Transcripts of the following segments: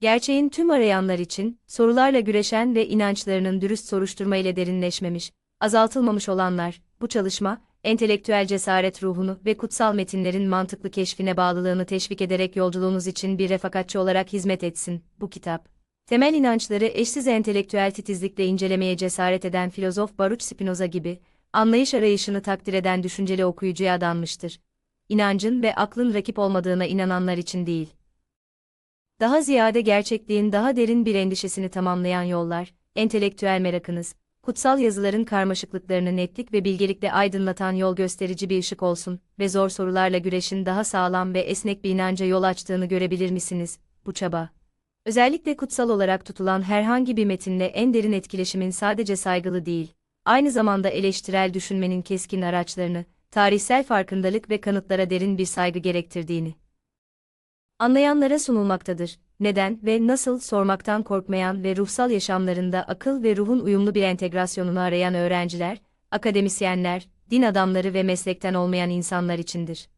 Gerçeğin tüm arayanlar için, sorularla güreşen ve inançlarının dürüst soruşturma ile derinleşmemiş, azaltılmamış olanlar, bu çalışma, entelektüel cesaret ruhunu ve kutsal metinlerin mantıklı keşfine bağlılığını teşvik ederek yolculuğunuz için bir refakatçi olarak hizmet etsin, bu kitap. Temel inançları eşsiz entelektüel titizlikle incelemeye cesaret eden filozof Baruch Spinoza gibi, anlayış arayışını takdir eden düşünceli okuyucuya adanmıştır. İnancın ve aklın rakip olmadığına inananlar için değil. Daha ziyade gerçekliğin daha derin bir endişesini tamamlayan yollar, entelektüel merakınız, kutsal yazıların karmaşıklıklarını netlik ve bilgelikle aydınlatan yol gösterici bir ışık olsun ve zor sorularla güreşin daha sağlam ve esnek bir inanca yol açtığını görebilir misiniz, bu çaba? Özellikle kutsal olarak tutulan herhangi bir metinle en derin etkileşimin sadece saygılı değil, aynı zamanda eleştirel düşünmenin keskin araçlarını, tarihsel farkındalık ve kanıtlara derin bir saygı gerektirdiğini anlayanlara sunulmaktadır. Neden ve nasıl sormaktan korkmayan ve ruhsal yaşamlarında akıl ve ruhun uyumlu bir entegrasyonunu arayan öğrenciler, akademisyenler, din adamları ve meslekten olmayan insanlar içindir.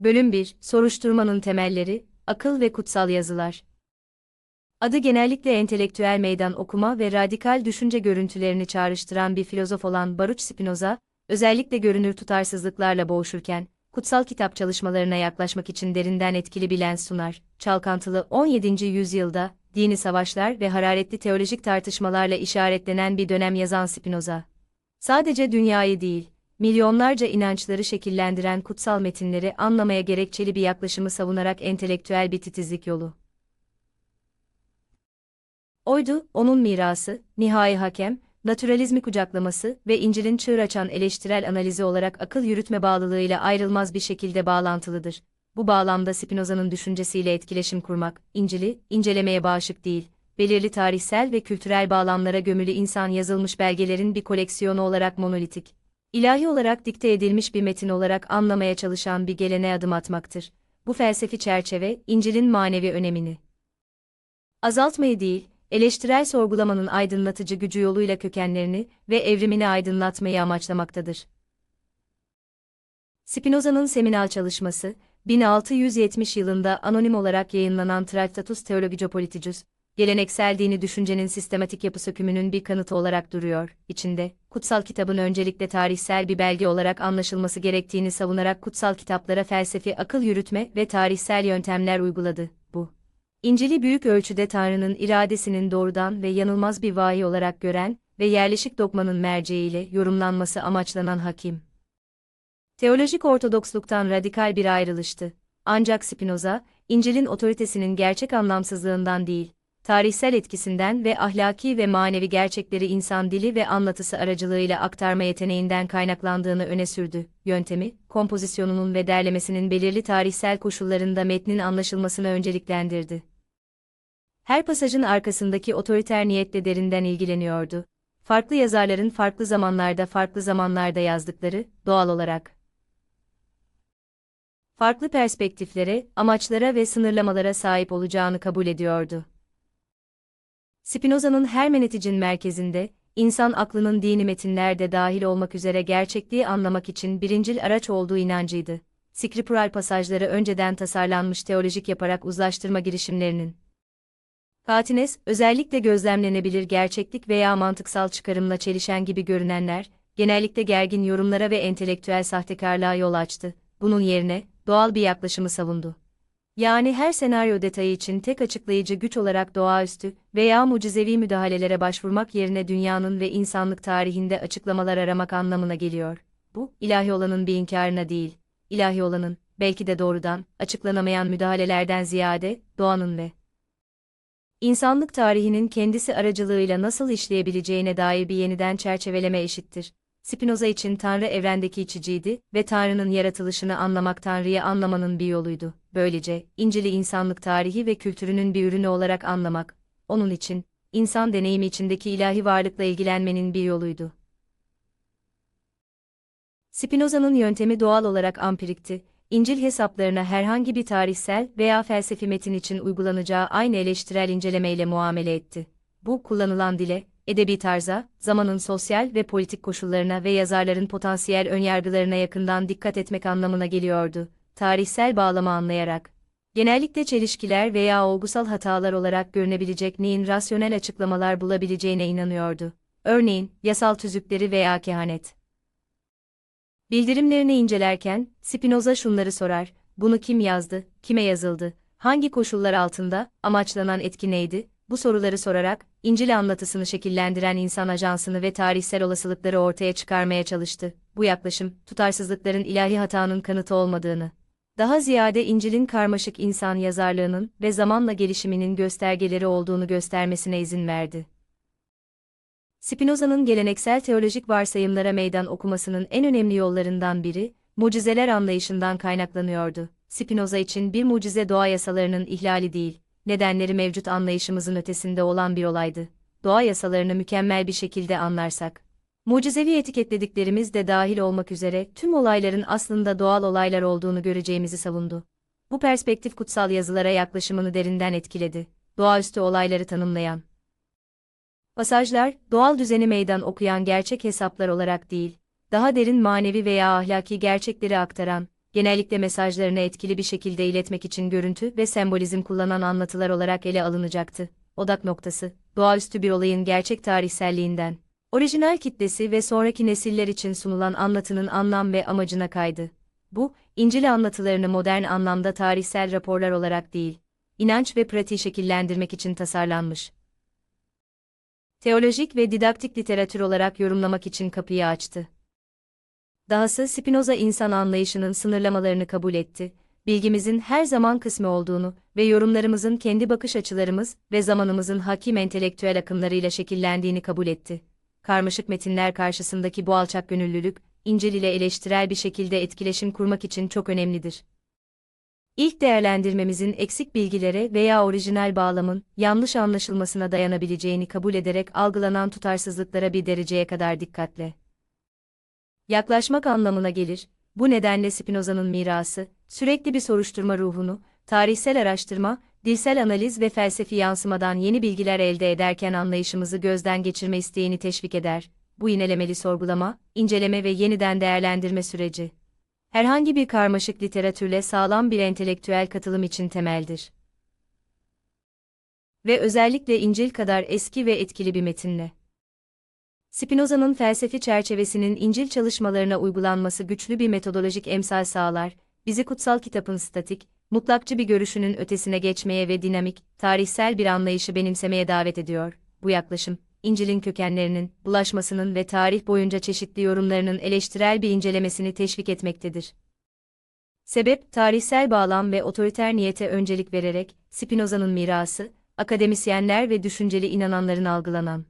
Bölüm 1 Soruşturmanın temelleri, akıl ve kutsal yazılar. Adı genellikle entelektüel meydan okuma ve radikal düşünce görüntülerini çağrıştıran bir filozof olan Baruch Spinoza, özellikle görünür tutarsızlıklarla boğuşurken, kutsal kitap çalışmalarına yaklaşmak için derinden etkili bir lens sunar. Çalkantılı 17. yüzyılda, dini savaşlar ve hararetli teolojik tartışmalarla işaretlenen bir dönem yazan Spinoza. Sadece dünyayı değil, milyonlarca inançları şekillendiren kutsal metinleri anlamaya gerekçeli bir yaklaşımı savunarak entelektüel bir titizlik yolu. Oydu, onun mirası, nihai hakem, naturalizmi kucaklaması ve İncil'in çığır açan eleştirel analizi olarak akıl yürütme bağlılığıyla ayrılmaz bir şekilde bağlantılıdır. Bu bağlamda Spinoza'nın düşüncesiyle etkileşim kurmak, İncil'i, incelemeye bağışık değil, belirli tarihsel ve kültürel bağlamlara gömülü insan yazılmış belgelerin bir koleksiyonu olarak monolitik, ilahi olarak dikte edilmiş bir metin olarak anlamaya çalışan bir gelene adım atmaktır. Bu felsefi çerçeve, İncil'in manevi önemini azaltmayı değil, eleştirel sorgulamanın aydınlatıcı gücü yoluyla kökenlerini ve evrimini aydınlatmayı amaçlamaktadır. Spinoza'nın seminal çalışması, 1670 yılında anonim olarak yayınlanan Tractatus Theologico Politicus, geleneksel dini düşüncenin sistematik yapı sökümünün bir kanıtı olarak duruyor. İçinde, kutsal kitabın öncelikle tarihsel bir belge olarak anlaşılması gerektiğini savunarak kutsal kitaplara felsefi akıl yürütme ve tarihsel yöntemler uyguladı. İncil'i büyük ölçüde Tanrı'nın iradesinin doğrudan ve yanılmaz bir vahiy olarak gören ve yerleşik dogmanın merceğiyle yorumlanması amaçlanan hakim. Teolojik ortodoksluktan radikal bir ayrılıştı. Ancak Spinoza, İncil'in otoritesinin gerçek anlamsızlığından değil, tarihsel etkisinden ve ahlaki ve manevi gerçekleri insan dili ve anlatısı aracılığıyla aktarma yeteneğinden kaynaklandığını öne sürdü. Yöntemi, kompozisyonunun ve derlemesinin belirli tarihsel koşullarında metnin anlaşılmasını önceliklendirdi her pasajın arkasındaki otoriter niyetle derinden ilgileniyordu. Farklı yazarların farklı zamanlarda farklı zamanlarda yazdıkları, doğal olarak. Farklı perspektiflere, amaçlara ve sınırlamalara sahip olacağını kabul ediyordu. Spinoza'nın hermeneticin merkezinde, insan aklının dini metinlerde dahil olmak üzere gerçekliği anlamak için birincil araç olduğu inancıydı. Skriptural pasajları önceden tasarlanmış teolojik yaparak uzlaştırma girişimlerinin Katines, özellikle gözlemlenebilir gerçeklik veya mantıksal çıkarımla çelişen gibi görünenler, genellikle gergin yorumlara ve entelektüel sahtekarlığa yol açtı. Bunun yerine, doğal bir yaklaşımı savundu. Yani her senaryo detayı için tek açıklayıcı güç olarak doğaüstü veya mucizevi müdahalelere başvurmak yerine dünyanın ve insanlık tarihinde açıklamalar aramak anlamına geliyor. Bu, ilahi olanın bir inkarına değil, ilahi olanın, belki de doğrudan, açıklanamayan müdahalelerden ziyade, doğanın ve insanlık tarihinin kendisi aracılığıyla nasıl işleyebileceğine dair bir yeniden çerçeveleme eşittir. Spinoza için Tanrı evrendeki içiciydi ve Tanrı'nın yaratılışını anlamak Tanrı'yı anlamanın bir yoluydu. Böylece, İncil'i insanlık tarihi ve kültürünün bir ürünü olarak anlamak, onun için, insan deneyimi içindeki ilahi varlıkla ilgilenmenin bir yoluydu. Spinoza'nın yöntemi doğal olarak ampirikti İncil hesaplarına herhangi bir tarihsel veya felsefi metin için uygulanacağı aynı eleştirel incelemeyle muamele etti. Bu, kullanılan dile, edebi tarza, zamanın sosyal ve politik koşullarına ve yazarların potansiyel önyargılarına yakından dikkat etmek anlamına geliyordu. Tarihsel bağlamı anlayarak, Genellikle çelişkiler veya olgusal hatalar olarak görünebilecek neyin rasyonel açıklamalar bulabileceğine inanıyordu. Örneğin, yasal tüzükleri veya kehanet. Bildirimlerini incelerken, Spinoza şunları sorar, bunu kim yazdı, kime yazıldı, hangi koşullar altında, amaçlanan etki neydi, bu soruları sorarak, İncil anlatısını şekillendiren insan ajansını ve tarihsel olasılıkları ortaya çıkarmaya çalıştı. Bu yaklaşım, tutarsızlıkların ilahi hatanın kanıtı olmadığını, daha ziyade İncil'in karmaşık insan yazarlığının ve zamanla gelişiminin göstergeleri olduğunu göstermesine izin verdi. Spinoza'nın geleneksel teolojik varsayımlara meydan okumasının en önemli yollarından biri, mucizeler anlayışından kaynaklanıyordu. Spinoza için bir mucize doğa yasalarının ihlali değil, nedenleri mevcut anlayışımızın ötesinde olan bir olaydı. Doğa yasalarını mükemmel bir şekilde anlarsak, mucizevi etiketlediklerimiz de dahil olmak üzere tüm olayların aslında doğal olaylar olduğunu göreceğimizi savundu. Bu perspektif kutsal yazılara yaklaşımını derinden etkiledi. Doğaüstü olayları tanımlayan Pasajlar, doğal düzeni meydan okuyan gerçek hesaplar olarak değil, daha derin manevi veya ahlaki gerçekleri aktaran, genellikle mesajlarını etkili bir şekilde iletmek için görüntü ve sembolizm kullanan anlatılar olarak ele alınacaktı. Odak noktası, doğaüstü bir olayın gerçek tarihselliğinden, orijinal kitlesi ve sonraki nesiller için sunulan anlatının anlam ve amacına kaydı. Bu, İncil anlatılarını modern anlamda tarihsel raporlar olarak değil, inanç ve pratiği şekillendirmek için tasarlanmış. Teolojik ve didaktik literatür olarak yorumlamak için kapıyı açtı. Dahası Spinoza insan anlayışının sınırlamalarını kabul etti, bilgimizin her zaman kısmı olduğunu ve yorumlarımızın kendi bakış açılarımız ve zamanımızın hakim entelektüel akımlarıyla şekillendiğini kabul etti. Karmaşık metinler karşısındaki bu alçak gönüllülük, İncil ile eleştirel bir şekilde etkileşim kurmak için çok önemlidir. İlk değerlendirmemizin eksik bilgilere veya orijinal bağlamın yanlış anlaşılmasına dayanabileceğini kabul ederek algılanan tutarsızlıklara bir dereceye kadar dikkatle yaklaşmak anlamına gelir. Bu nedenle Spinoza'nın mirası, sürekli bir soruşturma ruhunu, tarihsel araştırma, dilsel analiz ve felsefi yansımadan yeni bilgiler elde ederken anlayışımızı gözden geçirme isteğini teşvik eder. Bu inelemeli sorgulama, inceleme ve yeniden değerlendirme süreci. Herhangi bir karmaşık literatürle sağlam bir entelektüel katılım için temeldir. Ve özellikle İncil kadar eski ve etkili bir metinle. Spinoza'nın felsefi çerçevesinin İncil çalışmalarına uygulanması güçlü bir metodolojik emsal sağlar, bizi kutsal kitabın statik, mutlakçı bir görüşünün ötesine geçmeye ve dinamik, tarihsel bir anlayışı benimsemeye davet ediyor. Bu yaklaşım, İncil'in kökenlerinin, bulaşmasının ve tarih boyunca çeşitli yorumlarının eleştirel bir incelemesini teşvik etmektedir. Sebep, tarihsel bağlam ve otoriter niyete öncelik vererek, Spinoza'nın mirası, akademisyenler ve düşünceli inananların algılanan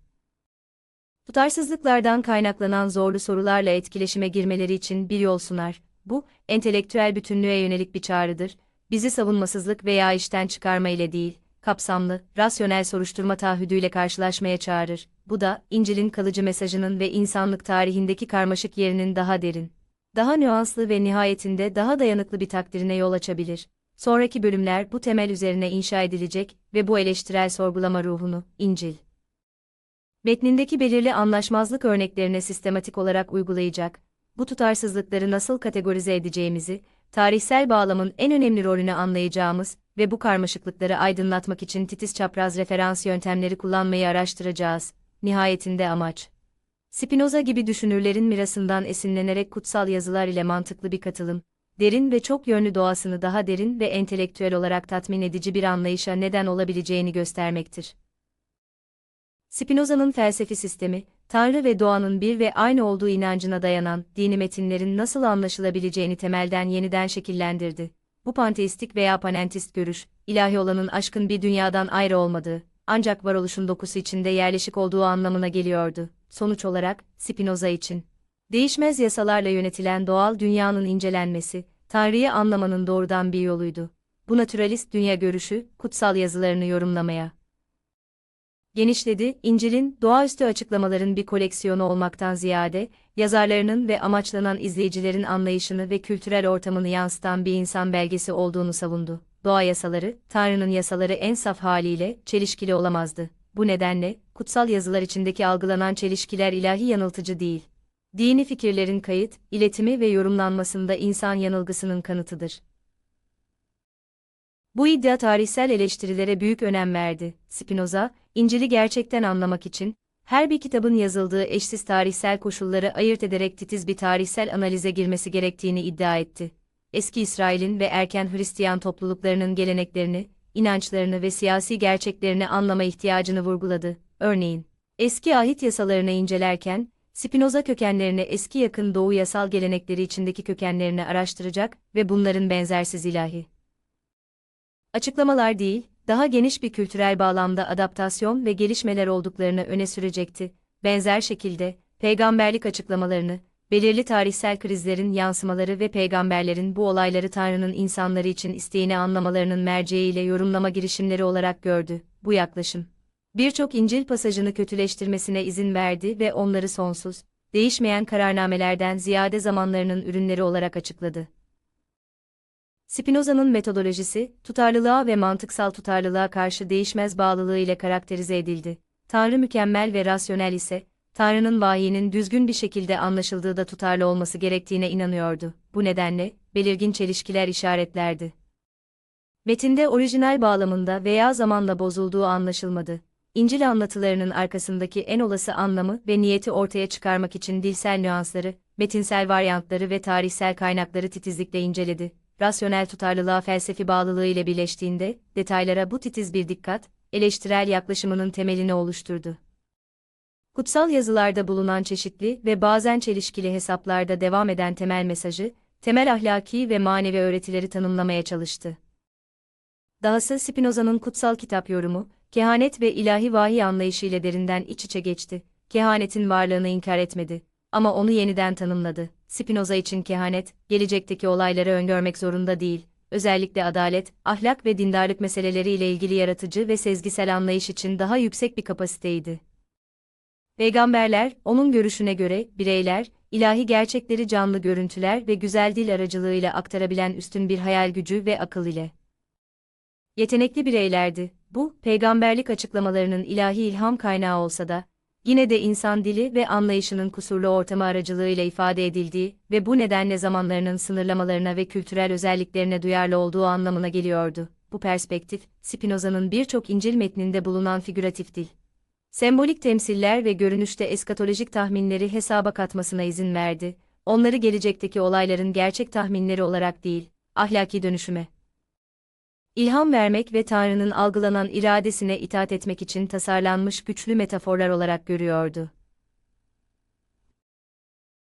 Tutarsızlıklardan kaynaklanan zorlu sorularla etkileşime girmeleri için bir yol sunar. Bu, entelektüel bütünlüğe yönelik bir çağrıdır. Bizi savunmasızlık veya işten çıkarma ile değil, kapsamlı, rasyonel soruşturma taahhüdüyle karşılaşmaya çağırır. Bu da, İncil'in kalıcı mesajının ve insanlık tarihindeki karmaşık yerinin daha derin, daha nüanslı ve nihayetinde daha dayanıklı bir takdirine yol açabilir. Sonraki bölümler bu temel üzerine inşa edilecek ve bu eleştirel sorgulama ruhunu, İncil metnindeki belirli anlaşmazlık örneklerine sistematik olarak uygulayacak, bu tutarsızlıkları nasıl kategorize edeceğimizi, tarihsel bağlamın en önemli rolünü anlayacağımız ve bu karmaşıklıkları aydınlatmak için titiz çapraz referans yöntemleri kullanmayı araştıracağız. Nihayetinde amaç. Spinoza gibi düşünürlerin mirasından esinlenerek kutsal yazılar ile mantıklı bir katılım, derin ve çok yönlü doğasını daha derin ve entelektüel olarak tatmin edici bir anlayışa neden olabileceğini göstermektir. Spinoza'nın felsefi sistemi, Tanrı ve doğanın bir ve aynı olduğu inancına dayanan dini metinlerin nasıl anlaşılabileceğini temelden yeniden şekillendirdi. Bu panteistik veya panentist görüş, ilahi olanın aşkın bir dünyadan ayrı olmadığı, ancak varoluşun dokusu içinde yerleşik olduğu anlamına geliyordu. Sonuç olarak, Spinoza için, değişmez yasalarla yönetilen doğal dünyanın incelenmesi, Tanrı'yı anlamanın doğrudan bir yoluydu. Bu naturalist dünya görüşü, kutsal yazılarını yorumlamaya, genişledi, İncil'in doğaüstü açıklamaların bir koleksiyonu olmaktan ziyade, yazarlarının ve amaçlanan izleyicilerin anlayışını ve kültürel ortamını yansıtan bir insan belgesi olduğunu savundu. Doğa yasaları, Tanrı'nın yasaları en saf haliyle çelişkili olamazdı. Bu nedenle, kutsal yazılar içindeki algılanan çelişkiler ilahi yanıltıcı değil. Dini fikirlerin kayıt, iletimi ve yorumlanmasında insan yanılgısının kanıtıdır. Bu iddia tarihsel eleştirilere büyük önem verdi. Spinoza, İncil'i gerçekten anlamak için, her bir kitabın yazıldığı eşsiz tarihsel koşulları ayırt ederek titiz bir tarihsel analize girmesi gerektiğini iddia etti. Eski İsrail'in ve erken Hristiyan topluluklarının geleneklerini, inançlarını ve siyasi gerçeklerini anlama ihtiyacını vurguladı. Örneğin, eski ahit yasalarını incelerken, Spinoza kökenlerini eski yakın doğu yasal gelenekleri içindeki kökenlerini araştıracak ve bunların benzersiz ilahi açıklamalar değil, daha geniş bir kültürel bağlamda adaptasyon ve gelişmeler olduklarını öne sürecekti. Benzer şekilde, peygamberlik açıklamalarını, belirli tarihsel krizlerin yansımaları ve peygamberlerin bu olayları Tanrı'nın insanları için isteğini anlamalarının merceğiyle yorumlama girişimleri olarak gördü. Bu yaklaşım, birçok İncil pasajını kötüleştirmesine izin verdi ve onları sonsuz, değişmeyen kararnamelerden ziyade zamanlarının ürünleri olarak açıkladı. Spinoza'nın metodolojisi, tutarlılığa ve mantıksal tutarlılığa karşı değişmez bağlılığı ile karakterize edildi. Tanrı mükemmel ve rasyonel ise, Tanrı'nın vahyinin düzgün bir şekilde anlaşıldığı da tutarlı olması gerektiğine inanıyordu. Bu nedenle, belirgin çelişkiler işaretlerdi. Metinde orijinal bağlamında veya zamanla bozulduğu anlaşılmadı. İncil anlatılarının arkasındaki en olası anlamı ve niyeti ortaya çıkarmak için dilsel nüansları, metinsel varyantları ve tarihsel kaynakları titizlikle inceledi rasyonel tutarlılığa felsefi bağlılığı ile birleştiğinde, detaylara bu titiz bir dikkat, eleştirel yaklaşımının temelini oluşturdu. Kutsal yazılarda bulunan çeşitli ve bazen çelişkili hesaplarda devam eden temel mesajı, temel ahlaki ve manevi öğretileri tanımlamaya çalıştı. Dahası Spinoza'nın kutsal kitap yorumu, kehanet ve ilahi vahiy anlayışı ile derinden iç içe geçti. Kehanetin varlığını inkar etmedi ama onu yeniden tanımladı. Spinoza için kehanet, gelecekteki olayları öngörmek zorunda değil, özellikle adalet, ahlak ve dindarlık meseleleriyle ilgili yaratıcı ve sezgisel anlayış için daha yüksek bir kapasiteydi. Peygamberler, onun görüşüne göre, bireyler, ilahi gerçekleri canlı görüntüler ve güzel dil aracılığıyla aktarabilen üstün bir hayal gücü ve akıl ile. Yetenekli bireylerdi. Bu, peygamberlik açıklamalarının ilahi ilham kaynağı olsa da, yine de insan dili ve anlayışının kusurlu ortamı aracılığıyla ifade edildiği ve bu nedenle zamanlarının sınırlamalarına ve kültürel özelliklerine duyarlı olduğu anlamına geliyordu. Bu perspektif, Spinoza'nın birçok İncil metninde bulunan figüratif dil, sembolik temsiller ve görünüşte eskatolojik tahminleri hesaba katmasına izin verdi, onları gelecekteki olayların gerçek tahminleri olarak değil, ahlaki dönüşüme ilham vermek ve Tanrı'nın algılanan iradesine itaat etmek için tasarlanmış güçlü metaforlar olarak görüyordu.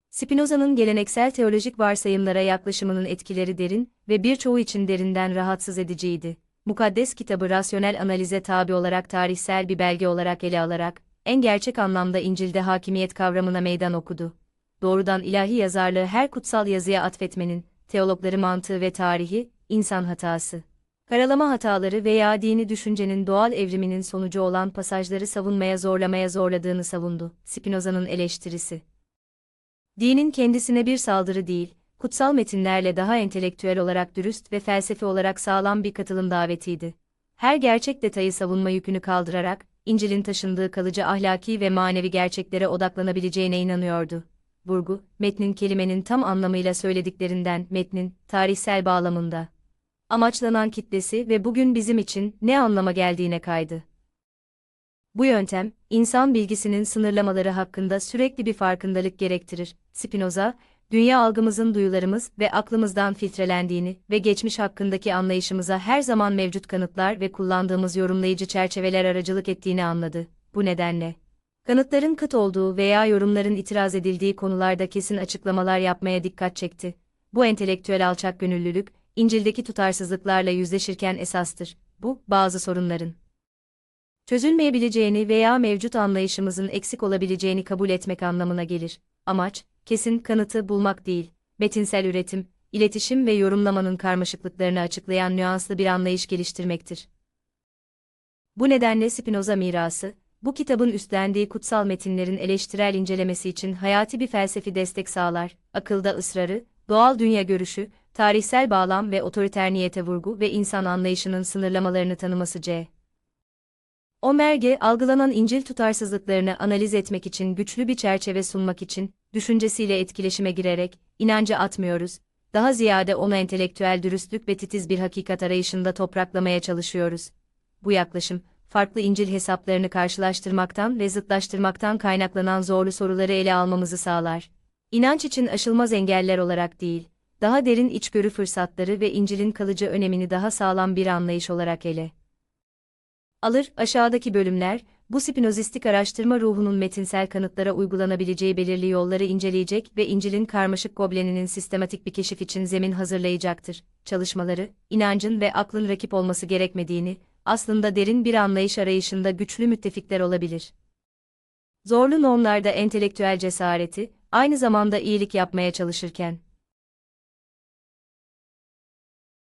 Spinoza'nın geleneksel teolojik varsayımlara yaklaşımının etkileri derin ve birçoğu için derinden rahatsız ediciydi. Mukaddes kitabı rasyonel analize tabi olarak tarihsel bir belge olarak ele alarak, en gerçek anlamda İncil'de hakimiyet kavramına meydan okudu. Doğrudan ilahi yazarlığı her kutsal yazıya atfetmenin, teologları mantığı ve tarihi, insan hatası karalama hataları veya dini düşüncenin doğal evriminin sonucu olan pasajları savunmaya zorlamaya zorladığını savundu. Spinoza'nın eleştirisi. Dinin kendisine bir saldırı değil, kutsal metinlerle daha entelektüel olarak dürüst ve felsefi olarak sağlam bir katılım davetiydi. Her gerçek detayı savunma yükünü kaldırarak, İncil'in taşındığı kalıcı ahlaki ve manevi gerçeklere odaklanabileceğine inanıyordu. Vurgu, metnin kelimenin tam anlamıyla söylediklerinden, metnin, tarihsel bağlamında amaçlanan kitlesi ve bugün bizim için ne anlama geldiğine kaydı. Bu yöntem, insan bilgisinin sınırlamaları hakkında sürekli bir farkındalık gerektirir. Spinoza, dünya algımızın duyularımız ve aklımızdan filtrelendiğini ve geçmiş hakkındaki anlayışımıza her zaman mevcut kanıtlar ve kullandığımız yorumlayıcı çerçeveler aracılık ettiğini anladı. Bu nedenle, kanıtların kıt olduğu veya yorumların itiraz edildiği konularda kesin açıklamalar yapmaya dikkat çekti. Bu entelektüel alçak gönüllülük, İncil'deki tutarsızlıklarla yüzleşirken esastır. Bu, bazı sorunların çözülmeyebileceğini veya mevcut anlayışımızın eksik olabileceğini kabul etmek anlamına gelir. Amaç, kesin kanıtı bulmak değil, metinsel üretim, iletişim ve yorumlamanın karmaşıklıklarını açıklayan nüanslı bir anlayış geliştirmektir. Bu nedenle Spinoza mirası, bu kitabın üstlendiği kutsal metinlerin eleştirel incelemesi için hayati bir felsefi destek sağlar, akılda ısrarı, doğal dünya görüşü, tarihsel bağlam ve otoriter niyete vurgu ve insan anlayışının sınırlamalarını tanıması C. Omerge, algılanan İncil tutarsızlıklarını analiz etmek için güçlü bir çerçeve sunmak için, düşüncesiyle etkileşime girerek, inancı atmıyoruz, daha ziyade onu entelektüel dürüstlük ve titiz bir hakikat arayışında topraklamaya çalışıyoruz. Bu yaklaşım, farklı İncil hesaplarını karşılaştırmaktan ve zıtlaştırmaktan kaynaklanan zorlu soruları ele almamızı sağlar. İnanç için aşılmaz engeller olarak değil, daha derin içgörü fırsatları ve İncil'in kalıcı önemini daha sağlam bir anlayış olarak ele alır. Aşağıdaki bölümler, bu spinozistik araştırma ruhunun metinsel kanıtlara uygulanabileceği belirli yolları inceleyecek ve İncil'in karmaşık gobleninin sistematik bir keşif için zemin hazırlayacaktır. Çalışmaları, inancın ve aklın rakip olması gerekmediğini, aslında derin bir anlayış arayışında güçlü müttefikler olabilir. Zorlu normlarda entelektüel cesareti, aynı zamanda iyilik yapmaya çalışırken,